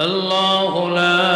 الله لا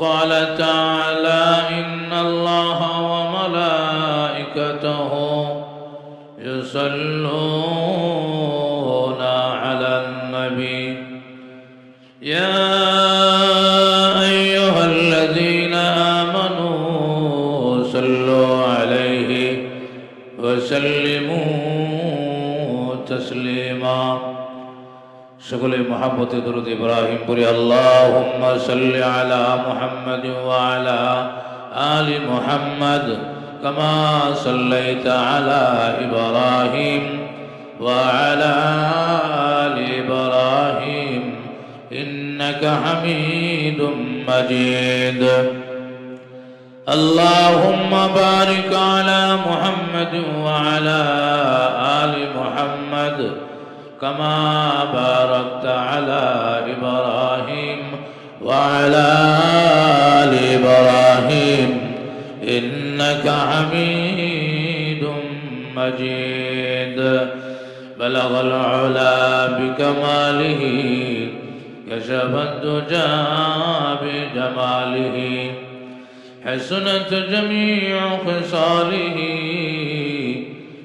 وقال تعالى إن الله وملائكته يصلون على النبي. يا সকলে মহাব্বতে দরুদ ইব্রাহিম পড়ি আল্লাহুম্মা সাল্লি আলা মুহাম্মাদ ওয়া আলা আলি মুহাম্মাদ কামা সাল্লাইতা আলা ইব্রাহিম ওয়া আলা আলি ইব্রাহিম ইন্নাকা হামিদুম মাজিদ اللهم بارك على محمد وعلى آل محمد كما باركت وعلى آل إبراهيم إنك حميد مجيد. بلغ العلا بكماله كشف الدجى بجماله. حسنت جميع خصاله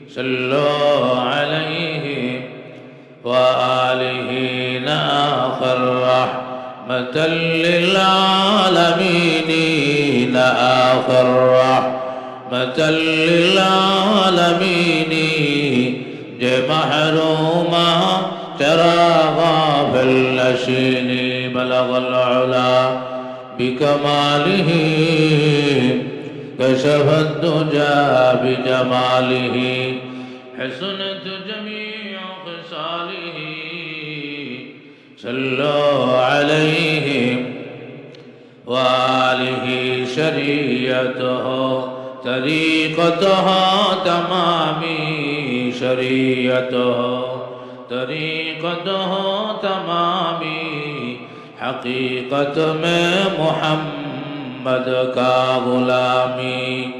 صلوا عليه وآله ناخر رحمة للعالمين آخر رحمة للعالمين. جه محروما چراغا في الأشين بلغ العلا بكماله. كشف الدجى بجماله. حسنت جميع صلوا عليه وآله شريعته طريقتها تمامي شريعته طريقته تمامي حقیقت میں محمد کا غلامی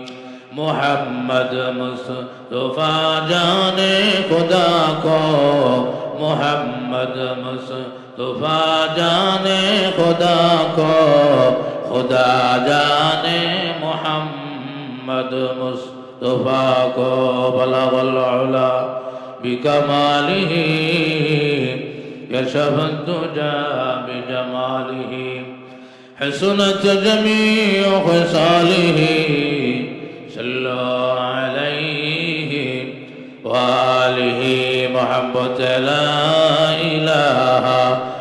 محمد مصطفیٰ جان خدا کو محمد مصطفیٰ তোফা জানে খোদা কো খোদা জানে মোহাম্মদ মুস্তফা কো বলা বলা بكماله كشف الدجى بجماله حسنت جميع خصاله صلوا عليه وآله محبة لا إله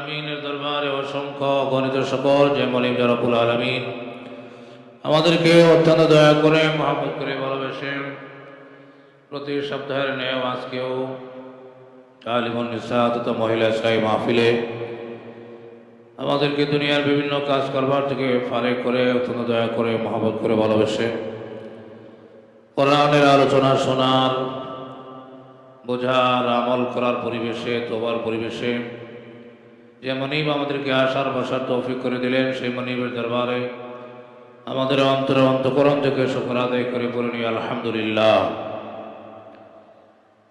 আলামিনের দরবারে অসংখ্য গণিত সকল যে মলিম রব্বুল আলামিন। আমাদেরকে অত্যন্ত দয়া করে, মহাব্বত করে ভালোবেসে প্রতি সপ্তাহের ন্যায় আজকেও তালিমুন নিসা তথা মহিলা ইসলামী মাহফিলে আমাদেরকে দুনিয়ার বিভিন্ন কাজ করবার থেকে ফারেক করে, অত্যন্ত দয়া করে মহাবত করে ভালোবেসে কোরআনের আলোচনা শোনার, বোঝার, আমল করার পরিবেশে, তোবার পরিবেশে যে মনিব আমাদেরকে আসার বসার তৌফিক করে দিলেন, সেই মনিবের দরবারে আমাদের অন্তর অন্তকরণ থেকে শুকর আদায় করে নি আলহামদুলিল্লাহ।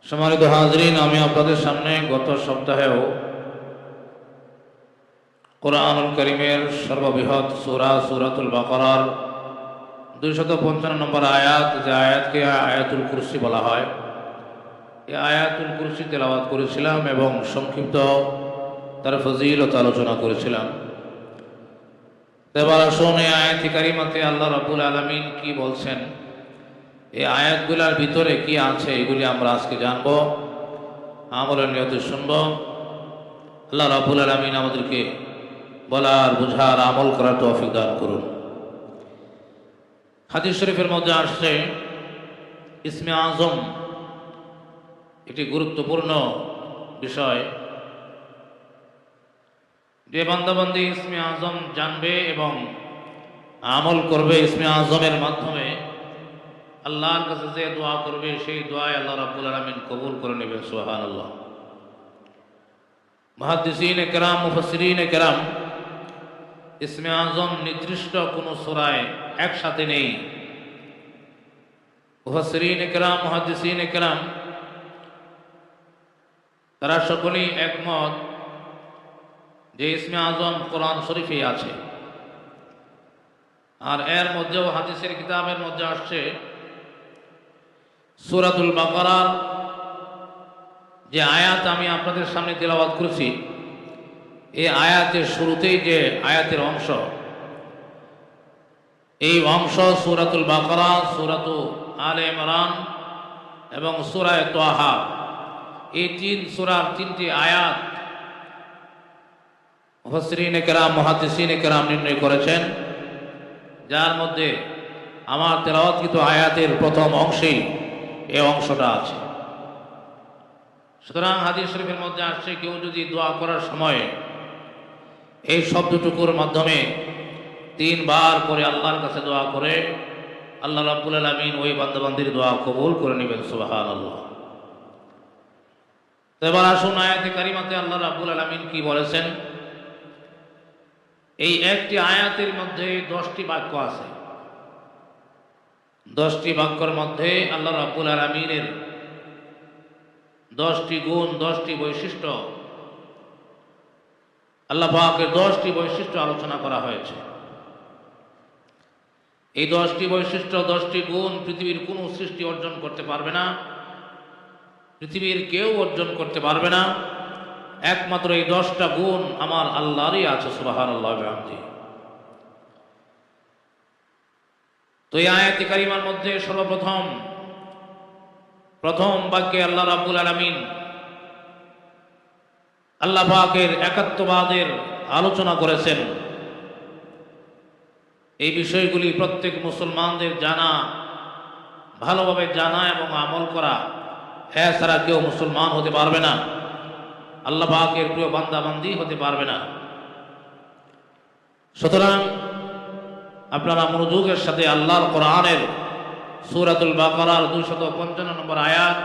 সম্মানিত হাজরিন, আমি আপনাদের সামনে গত সপ্তাহেও কোরআনুল করিমের সর্ববৃহৎ সুরা, সুরাতুল বাকরার দুইশত পঞ্চান্ন নম্বর আয়াত, যে আয়াতকে আয়াতুল কুরসি বলা হয়। এই আয়াতুল কুরসি তেলাবাদ করেছিলাম এবং সংক্ষিপ্ত তার ফজিলত আলোচনা করেছিলাম। এবার আসুন এই আয়াতি কারিমাতে আল্লাহ রাবুল আলমিন কি বলছেন? এই আয়াতগুলার ভিতরে কি আছে এগুলি আমরা আজকে জানব। আমলের নিয়তে শুনব। আল্লাহ রাবুল আলমিন আমাদেরকে বলার, বুঝার, আমল করার তৌফিক দান করুন। হাদিস শরীফের মধ্যে আসছে, ইসমে আজম একটি গুরুত্বপূর্ণ বিষয়। যে বান্দাবান্দি ইসমে আজম জানবে এবং আমল করবে ইসমে আজমের মাধ্যমে, আল্লাহর কাছে যে দোয়া করবে, সেই দোয়ায় আল্লাহ রাব্বুল আলমিন কবুল করে নেবে সোহান আল্লাহ মহাদিসিন কেরাম মুফসরিন কেরাম, ইসমে আজম নির্দিষ্ট কোনো সোরায় একসাথে নেই। মুফসরিন কেরাম মহাদিসিন কেরাম, তারা সকলেই একমত যে ইসমে আজম কোরআন শরীফে আছে। আর এর মধ্যেও হাদিসের কিতাবের মধ্যে আসছে, সুরাতুল বাকারার যে আয়াত আমি আপনাদের সামনে তেলাওয়াত করেছি, এই আয়াতের শুরুতেই যে আয়াতের অংশ, এই অংশ সুরাতুল বাকারা, সুরাতু আলে ইমরান এবং সুরায় তোহা এই তিন সুরার তিনটি আয়াত মুফসরিন কেরাম মহাদিসিন কেরাম নির্ণয় করেছেন, যার মধ্যে আমার তেলাওয়াতকৃত আয়াতের প্রথম অংশেই এই অংশটা আছে। সুতরাং হাদিস শরীফের মধ্যে আসছে, কেউ যদি দোয়া করার সময় এই শব্দটুকুর মাধ্যমে তিনবার করে আল্লাহর কাছে দোয়া করে, আল্লাহ রাব্বুল আলমিন ওই বান্দাবান্দির দোয়া কবুল করে নেবেন সুবাহান আল্লাহ এবার আসুন আয়াতে কারিমাতে আল্লাহ রাব্বুল আলমিন কি বলেছেন? এই একটি আয়াতের মধ্যে দশটি বাক্য আছে। দশটি বাক্যর মধ্যে আল্লাহ রাব্বুল আলমিনের দশটি গুণ, দশটি বৈশিষ্ট্য, আল্লাহ পাকের দশটি বৈশিষ্ট্য আলোচনা করা হয়েছে। এই দশটি বৈশিষ্ট্য, দশটি গুণ পৃথিবীর কোনো সৃষ্টি অর্জন করতে পারবে না, পৃথিবীর কেউ অর্জন করতে পারবে না। একমাত্র এই দশটা গুণ আমার আল্লাহরই আছে সুবাহান আল্লাহ তো এই আয়াতি কারিমার মধ্যে সর্বপ্রথম, প্রথম বাক্যে আল্লাহ রাব্বুল আলমিন আল্লাহ পাকের একাত্মবাদের আলোচনা করেছেন। এই বিষয়গুলি প্রত্যেক মুসলমানদের জানা, ভালোভাবে জানা এবং আমল করা, এছাড়া কেউ মুসলমান হতে পারবে না। আল্লাহ পাকের প্রিয় বান্দাবান্দি হতে পারবে না। সুতরাং আপনারা মনোযোগের সাথে আল্লাহর কোরআনের সুরাতুল বাকরার দুইশত পঞ্চান্ন নম্বর আয়াত,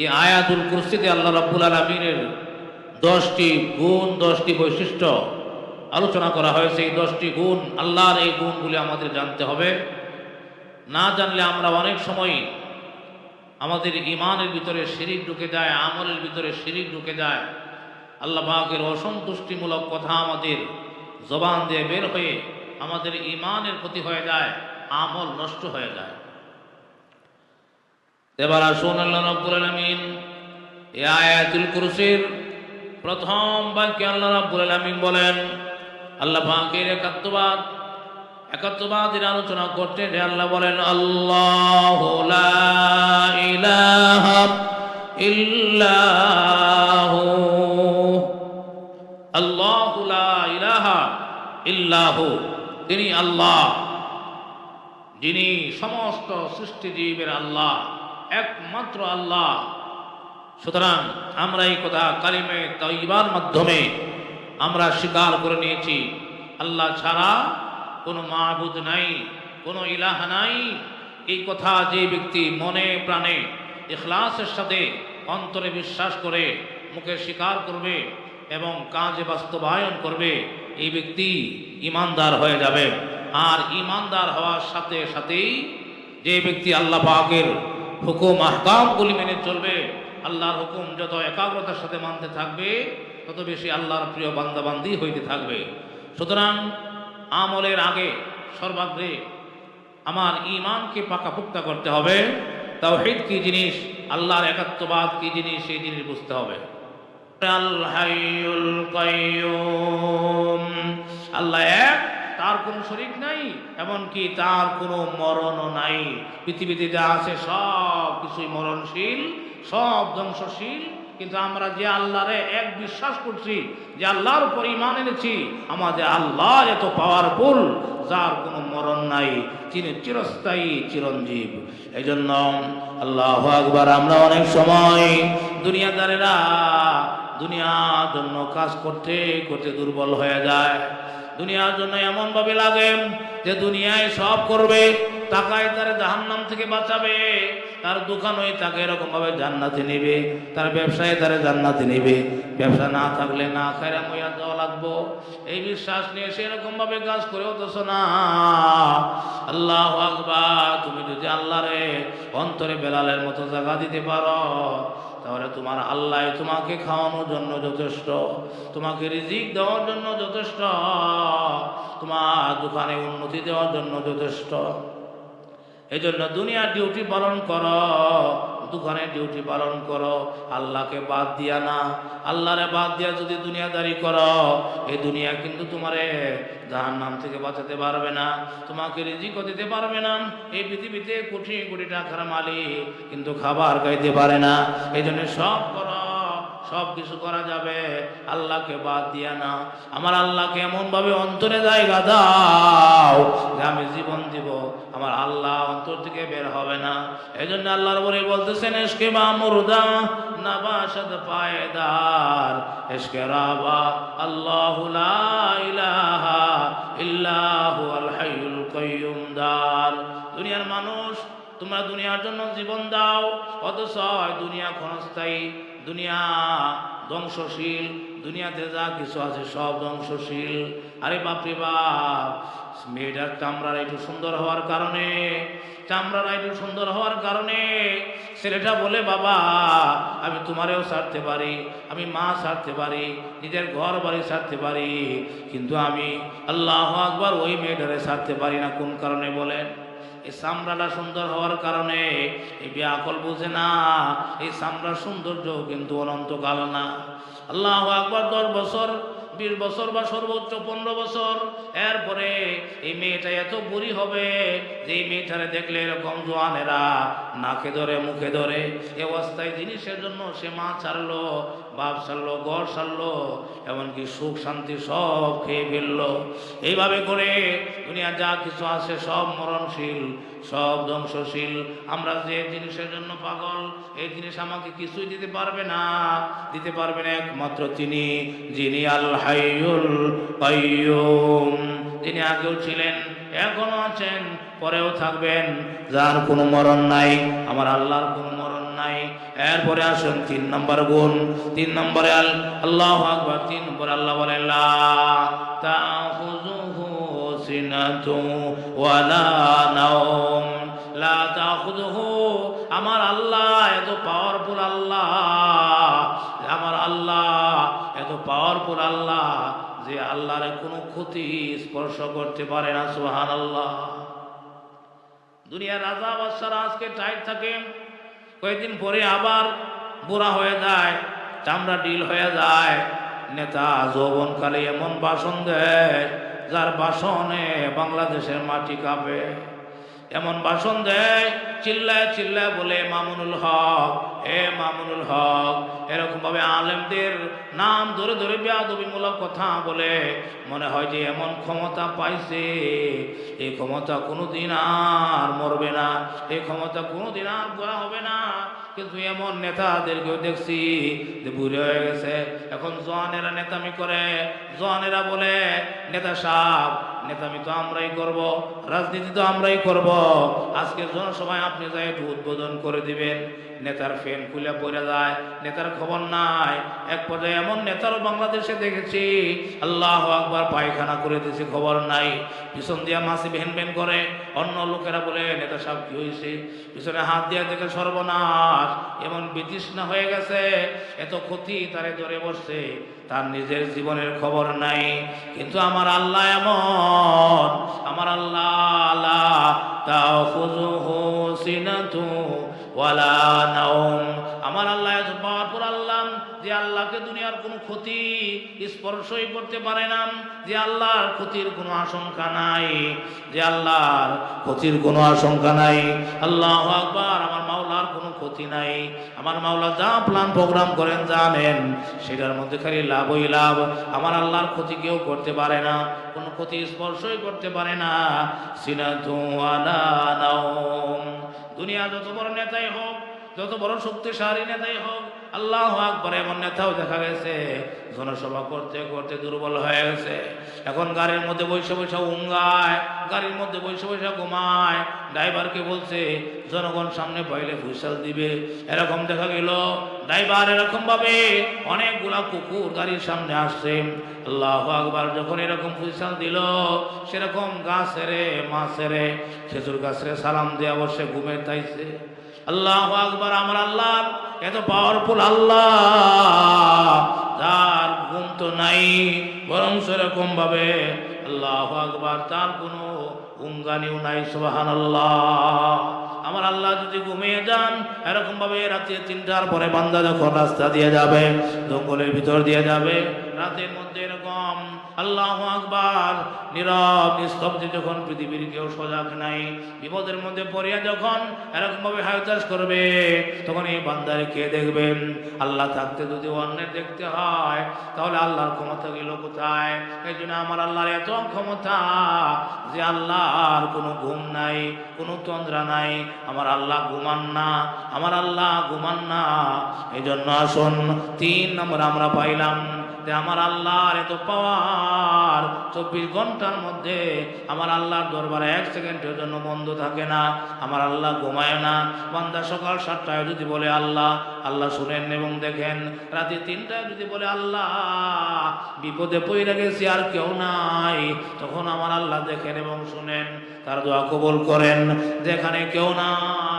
এই আয়াতুল কুরসিতে আল্লাহ রাব্বুল আলমিনের দশটি গুণ, দশটি বৈশিষ্ট্য আলোচনা করা হয়েছে। এই দশটি গুণ, আল্লাহর এই গুণগুলি আমাদের জানতে হবে। না জানলে আমরা অনেক সময় আমাদের ইমানের ভিতরে শিরিক ঢুকে যায় আমলের ভিতরে শিরিক ঢুকে যায় আল্লাহ পাকের অসন্তুষ্টিমূলক কথা আমাদের জবান দিয়ে বের হয়ে আমাদের ইমানের ক্ষতি হয়ে যায়, আমল নষ্ট হয়ে যায়। এবার আসুন আল্লাহ রব্বুল আলমিন এ আয়াতুল কুরসির প্রথম বাক্যে আল্লাহ রাব্বুল আলামিন বলেন, আল্লাহ পাকের একাত্মবাদ একাত্মবাদের আলোচনা করতে আল্লাহ বলেন, আল্লাহ ইল্লাহু। তিনি আল্লাহ, যিনি সমস্ত সৃষ্টিজীবের আল্লাহ, একমাত্র আল্লাহ। সুতরাং আমরা এই কথা কালিমে তৈবার মাধ্যমে আমরা স্বীকার করে নিয়েছি, আল্লাহ ছাড়া কোনো মাহবুদ নাই, কোনো ইলাহ নাই। এই কথা যে ব্যক্তি মনে প্রাণে ইখলাসের সাথে অন্তরে বিশ্বাস করে মুখে স্বীকার করবে এবং কাজে বাস্তবায়ন করবে, এই ব্যক্তি ইমানদার হয়ে যাবে। আর ইমানদার হওয়ার সাথে সাথেই যে ব্যক্তি আল্লাহ পাকের হুকুম, আহকামগুলি মেনে চলবে, আল্লাহর হুকুম যত একাগ্রতার সাথে মানতে থাকবে, তত বেশি আল্লাহর প্রিয় বান্দাবান্দি হইতে থাকবে। সুতরাং আমলের আগে সর্বাগ্রে আমার ইমানকে পাকাপুক্তা করতে হবে। তাওহীদ কি জিনিস? আল্লাহর একাত্মবাদ কি জিনিস? সেই জিনিস বুঝতে হবে। আল্লাহ এক, তার কোনো শরীক নাই, এমনকি তার কোনো মরণও নাই। পৃথিবীতে যা আছে সব কিছুই মরণশীল, সব ধ্বংসশীল। কিন্তু আমরা যে আল্লাহরে এক বিশ্বাস করছি, যে আল্লাহর উপর ইমান এনেছি, আমাদের আল্লাহ এত পাওয়ারফুল যার কোনো মরণ নাই তিনি চিরস্থায়ী, চিরঞ্জীব। এই জন্য আল্লাহ আকবার, আমরা অনেক সময় দুনিয়াদারেরা দুনিয়ার জন্য কাজ করতে করতে দুর্বল হয়ে যায়। দুনিয়ার জন্য এমনভাবে লাগে যে দুনিয়ায় সব করবে, টাকায় তার জাহান্নাম থেকে বাঁচাবে। তার দোকান হয়ে তাকে এরকম ভাবে জান্নাতে নেবে, তার ব্যবসায় তারা জান্নাতে নেবে। ব্যবসা না থাকলে না খাইরা মইয়া দেওয়া লাগবো। এই বিশ্বাস নিয়ে সেরকম ভাবে কাজ করে অথচ না। আল্লাহ আকবার, তুমি যদি আল্লাহরে অন্তরে বেলালের মতো জায়গা দিতে পারো, তাহলে তোমার আল্লাহ তোমাকে খাওয়ানোর জন্য যথেষ্ট, তোমাকে রিজিক দেওয়ার জন্য যথেষ্ট, তোমার দোকানে উন্নতি দেওয়ার জন্য যথেষ্ট। এই জন্য দুনিয়ার ডিউটি পালন করো দোকানের ডিউটি পালন করো, আল্লাহকে বাদ দিয়া না। আল্লাহরে বাদ দিয়া যদি দুনিয়াদারি করো, এই দুনিয়া কিন্তু তোমারে জাহান নাম থেকে বাঁচাতে পারবে না, তোমাকে রিজিকও দিতে পারবে না। এই পৃথিবীতে কোটি কোটি টাকার মালিক কিন্তু খাবার খাইতে পারে না। এই জন্য সব করো। সব কিছু করা যাবে। আল্লাহকে বাদ দিয়া না। আমার আল্লাহকে এমন ভাবে অন্তরে জায়গা দাও যে আমি জীবন দিব। আমার আল্লাহ অন্তর থেকে বের হবে না। এই জন্য আল্লাহর বলে বলতেছেন, এসকে বা মুরদা, নাবাসাদ পায়দার। এসকে রাবা, আল্লাহ ইলাহা ইল্লাহু আল হাইয়ুল কাইয়ুম দার। দুনিয়ার মানুষ, তোমরা দুনিয়ার জন্য জীবন দাও, অথচ দুনিয়া ক্ষণস্থায়ী। দুনিয়া ধ্বংসশীল, দুনিয়াতে যা কিছু আছে সব ধ্বংসশীল। আরে বাপরে বাপ, মেয়েটার চামড়ার একটু সুন্দর হওয়ার কারণে, চামড়ার একটু সুন্দর হওয়ার কারণে ছেলেটা বলে, বাবা, আমি তোমারেও ছাড়তে পারি, আমি মা ছাড়তে পারি, নিজের ঘর বাড়ি ছাড়তে পারি, কিন্তু আমি আল্লাহ আকবার ওই মেয়েটারে ছাড়তে পারি না। কোন কারণে বলেন? এই চামড়াটা সুন্দর হওয়ার কারণে এই ব্যাকল বুঝে না, এই চামড়ার সৌন্দর্য কিন্তু অনন্তকাল না। আল্লাহ আকবর দশ বছর, বিশ বছর বা সর্বোচ্চ পনেরো বছর, এরপরে এই মেয়েটা এত বুড়ি হবে যে এই মেয়েটারে দেখলে এরকম জোয়ানেরা নাকে ধরে, মুখে ধরে। এ অবস্থায় জিনিসের জন্য সে মা ছাড়লো বাপ ছাড়লো, ঘর ছাড়লো, এমনকি সুখ শান্তি সব খেয়ে ফেলল। এইভাবে করে দুনিয়া যা কিছু আছে সব মরণশীল, সব ধ্বংসশীল। আমরা যে জিনিসের জন্য পাগল, এই জিনিস আমাকে কিছুই দিতে পারবে না। দিতে পারবে না একমাত্র তিনি, যিনি আল হাইয়ুল কাইয়ুম তিনি আগেও ছিলেন, এখনও আছেন। পরেও থাকবেন, যার কোনো মরণ নাই, আমার আল্লাহর কোনো মরণ নাই। এরপরে আসুন তিন নম্বর গুণ। তিন নম্বরে আল, আল্লাহ আকবার। তিন নম্বর আল্লাহ বলে লা তাখুযুহু সিনাতু ওয়ালা নাওম। লা তাখুযুহু, আমার আল্লাহ এত পাওয়ারফুল আল্লাহ। আমার আল্লাহ এত পাওয়ারফুল আল্লাহ যে আল্লাহর কোনো ক্ষতি স্পর্শ করতে পারে না, সুবহানাল্লাহ। দুনিয়ার রাজা বাদশারা আজকে টাইট থাকে। কয়েকদিন পরে আবার বুড়া হয়ে যায়, চামড়া ডিল হয়ে যায়। নেতা যৌবনকালে এমন বাসন দেয়, যার বাসনে বাংলাদেশের মাটি কাঁপে। এমন বাসন দেয়, চিল্লায় চিল্লায় বলে মামুনুল হক এ মামুনুল হক, এরকমভাবে আলেমদের নাম ধরে ধরে বেয়াদবিমূলক কথা বলে, মনে হয় যে এমন ক্ষমতা পাইছে। এই ক্ষমতা কোনোদিন আর মরবে না এই ক্ষমতা কোনোদিন আর গোয়া হবে না। কিন্তু এমন নেতাদেরকেও দেখছি যে বুড়ে হয়ে গেছে। এখন জওয়ানেরা নেতামি করে, জওয়ানেরা বলে, নেতা সাহ নেতামি তো আমরাই করব, রাজনীতি তো আমরাই করব। আজকের জনসভায় আপনি যাই একটু উদ্বোধন করে দিবেন। নেতার ফ্যান খুলে পড়ে যায়, নেতার খবর নাই। এক পর্যায়ে এমন নেতারও বাংলাদেশে দেখেছি, আল্লাহ আকবার পায়খানা করে দিয়েছে, খবর নাই। পিছন দিয়া মাসি ভেন ভেন করে, অন্য লোকেরা বলে, নেতা সাহেব, কি হয়েছে পিছনে হাত দিয়ে দেখে সর্বনাশ। এমন বিতৃষ্ণা হয়ে গেছে, এত ক্ষতি তারে ধরে বসছে, তার নিজের জীবনের খবর নাই। কিন্তু আমার আল্লাহ এমন, আমার আল্লাহ আল্লাহ তাখুযুহু সিনাতু ওয়ালা নাওম। আমার আল্লাহ যে আল্লাহকে দুনিয়ার কোনো ক্ষতি স্পর্শই করতে পারে না, যে আল্লাহর ক্ষতির কোনো আশঙ্কা নাই, যে আল্লাহর ক্ষতির কোনো আশঙ্কা নাই। আল্লাহ আকবার, আমার মাওলার কোনো ক্ষতি নাই। আমার মাওলা যা প্ল্যান প্রোগ্রাম করেন, জানেন, সেটার মধ্যে খালি লাভই লাভ। আমার আল্লাহর ক্ষতি কেউ করতে পারে না, কোনো ক্ষতি স্পর্শই করতে পারে না। নাওম। দুনিয়া যত বড় নেতাই হোক, যত বড় শক্তিশালী নেতাই হোক আল্লাহ আকবর, এমন নেতাও দেখা গেছে। জনসভা করতে করতে দুর্বল হয়ে গেছে। এখন গাড়ির মধ্যে বসে বসে উঙ্গায়, গাড়ির মধ্যে বসে বসে ঘুমায়। ড্রাইভারকে বলছে, জনগণ সামনে পাইলে ফুসাল দিবে। এরকম দেখা গেল। ড্রাইভার এরকম ভাবে অনেকগুলা কুকুর গাড়ির সামনে আসছে। আল্লাহ আকবার, যখন এরকম ফুসাল দিল, সেরকম গাছেরে, মাছেরে, খেজুর গাছেরে সালাম দেওয়া বসে ঘুমে তাইছে আল্লাহ আকবার, আমার আল্লাহ এত পাওয়ারফুল আল্লাহ। তার ঘুম তো নাই বরং সেরকম ভাবে আল্লাহ আকবার, তার কোনো উঙ্গানিও নাই সুবাহান আমার আল্লাহ যদি ঘুমিয়ে যান এরকম ভাবে রাতে তিনটার পরে বান্দা যখন রাস্তা দিয়ে যাবে, জঙ্গলের ভিতর দিয়ে যাবে, রাতের মধ্যে এরকম আল্লাহ আকবার। নীরব, নিস্তব্ধে যখন পৃথিবীর কেউ সজাগ নাই, বিপদের মধ্যে পড়িয়া যখন এরকম ভাবে হায়তাস করবে, তখন এই বান্দারে কে দেখবেন? আল্লাহ থাকতে যদি অন্যের দেখতে হয়, তাহলে আল্লাহর ক্ষমতা গেল কোথায়? এই জন্য আমার আল্লাহর এত ক্ষমতা যে আল্লাহর কোনো ঘুম নাই, কোনো তন্দ্রা নাই। আমার আল্লাহ ঘুমান না, আমার আল্লাহ ঘুমান না। এই জন্য আসুন, তিন নম্বর আমরা পাইলাম। যে আমার আল্লাহর এত পাওয়ার, চব্বিশ ঘণ্টার মধ্যে আমার আল্লাহর দরবারে এক সেকেন্ডের জন্য বন্ধ থাকে না, আমার আল্লাহ ঘুমায় না। বান্দা সকাল সাতটায় যদি বলে আল্লাহ আল্লাহ শুনেন এবং দেখেন। রাতে তিনটায় যদি বলে আল্লাহ, বিপদে পড়ে গেছি আর কেউ নাই, তখন আমার আল্লাহ দেখেন এবং শুনেন, তার দোয়া কবুল করেন। যেখানে কেউ নাই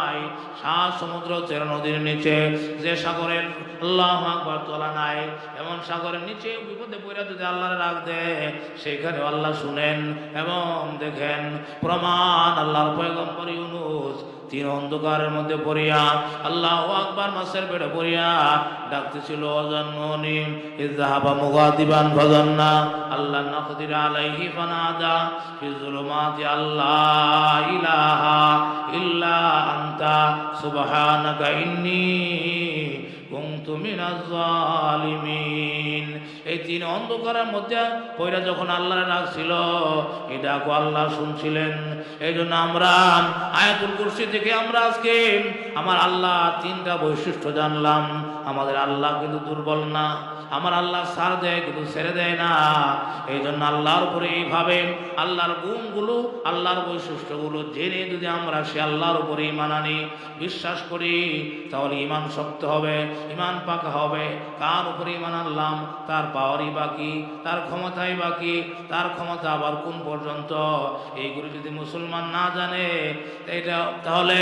সাত সমুদ্র চেরা নদীর নিচে, যে সাগরের আল্লাহ আকবার তোলা নাই, এমন সাগরের নিচে বিপদে পড়ে যদি আল্লাহর রাখ দেয়, সেখানে আল্লাহ শুনেন এবং দেখেন প্রমাণ আল্লাহর পয়গম্বর ইউনুস তিন অন্ধকারের মধ্যে পড়িয়া আল্লাহ আকবার মাসের পেটে পড়িয়া ডাকতেছিল, অজন্মনি ইজাহাবা মুগাদিবান ভজন্না আল্লাহ নাকদির আলাইহি ফানাদা, ফি যুলুমাতি আল্লাহ ইলাহা ইল্লা আনতা, সুবহানাকা ইন্নী জালিমিন এই তিন অন্ধকারের মধ্যে পয়রা যখন আল্লাহর ডাকছিল এই ডাকো আল্লাহ শুনছিলেন। এই জন্য আমরা আয়াতুল কুরসি থেকে আমরা আজকে আমার আল্লাহ তিনটা বৈশিষ্ট্য জানলাম। আমাদের আল্লাহ কিন্তু দুর্বল না, আমার আল্লাহ সার দেয় কিন্তু ছেড়ে দেয় না। এই জন্য আল্লাহর উপরে এইভাবে আল্লাহর গুণগুলো, আল্লাহর বৈশিষ্ট্যগুলো জেনে যদি আমরা সে আল্লাহর উপরে ইমান আনি, বিশ্বাস করি, তাহলে ইমান শক্ত হবে ইমান পাকা হবে। কার উপরে ইমান আনলাম? তার পাওয়ারই বাকি, তার ক্ষমতাই বাকি, তার ক্ষমতা আবার কোন পর্যন্ত? এইগুলো যদি মুসলমান না জানে এটা তাহলে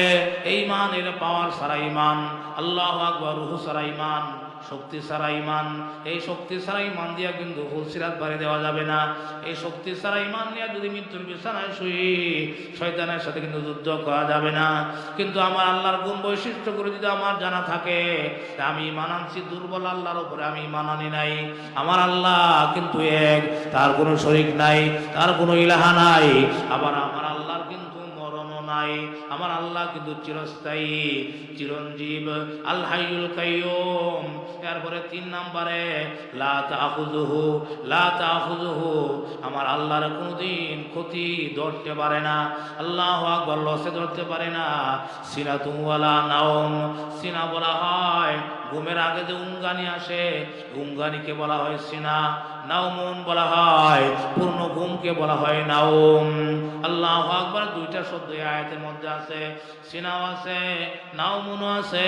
এই মান এটা পাওয়ার সারা ইমান আল্লাহ আকবর, রুহু সারা ইমান, শক্তি ছাড়া ইমান, এই শক্তি ছাড়া ইমান দিয়া কিন্তু হুলসিরাত বাড়ি দেওয়া যাবে না। এই শক্তি ছাড়া ইমান নিয়ে যদি মৃত্যুর বিছানায় শুই, শয়তানের সাথে কিন্তু যুদ্ধ করা যাবে না। কিন্তু আমার আল্লাহর গুণ বৈশিষ্ট্যগুলো যদি আমার জানা থাকে আমি ইমান আনছি, দুর্বল আল্লাহর উপরে আমি ইমান আনি নাই। আমার আল্লাহ কিন্তু এক, তার কোনো শরিক নাই, তার কোনো ইলাহা নাই। আবার আমার নাই। আমার আল্লাহ কিন্তু চিরস্থায়ী, চিরঞ্জীব আল হাইউল কাইয়ুম। এরপরে তিন নম্বরে, লা তাখুযুহু লা তাখুযুহু। আমার আল্লাহর কোনোদিন ক্ষতি ধরতে পারে না। আল্লাহ আকবার, লসে ধরতে পারে না। সিনাতুম ওয়ালা নাওম। সিনা বলা হয়, ঘুমের আগে যে উঙ্গানি আসে উঙ্গানিকে বলা হয় সিনা। নাওমুন বলা হয়, পূর্ণ ঘুমকে বলা হয় নাওম। আল্লাহ আকবার দুইটা শব্দ আয়াতের মধ্যে আছে। সিনাও আছে নাওমুনও আছে,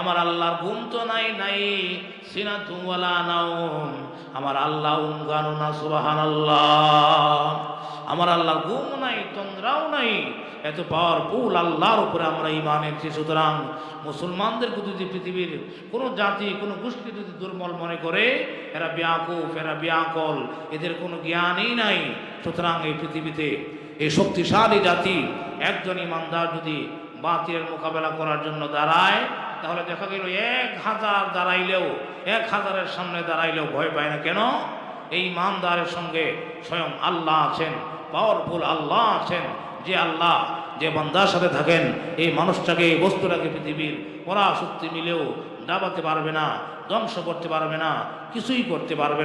আমার আল্লাহর ঘুম তো নাই নাই। সিনা তুওয়ালা নাওম আমার আল্লাহ উমগানু না সুবাহান আল্লাহ আমার আল্লাহ ঘুম নাই, তন্দ্রাও নাই। এত পাওয়ারফুল আল্লাহর উপরে আমরা ইমান এনেছি। সুতরাং মুসলমানদেরকে যদি পৃথিবীর কোনো জাতি, কোনো গোষ্ঠী যদি দুর্বল মনে করে, এরা ব্যাকুফ, এরা ব্যাকল, এদের কোনো জ্ঞানই নাই। সুতরাং এই পৃথিবীতে এই শক্তিশালী জাতি একজন ইমানদার যদি বাতিলের মোকাবেলা করার জন্য দাঁড়ায়, তাহলে দেখা গেল এক হাজার দাঁড়াইলেও, এক হাজারের সামনে দাঁড়াইলেও ভয় পায় না। কেন? এই ইমানদারের সঙ্গে স্বয়ং আল্লাহ আছেন পাওয়ারফুল আল্লাহ আছেন। যে আল্লাহ, যে বান্দার সাথে থাকেন, এই মানুষটাকে, এই বস্তুটাকে পৃথিবীর পরা শক্তি মিলেও দাবাতে পারবে না, ধ্বংস করতে পারবে না, কিছুই করতে পারবে না।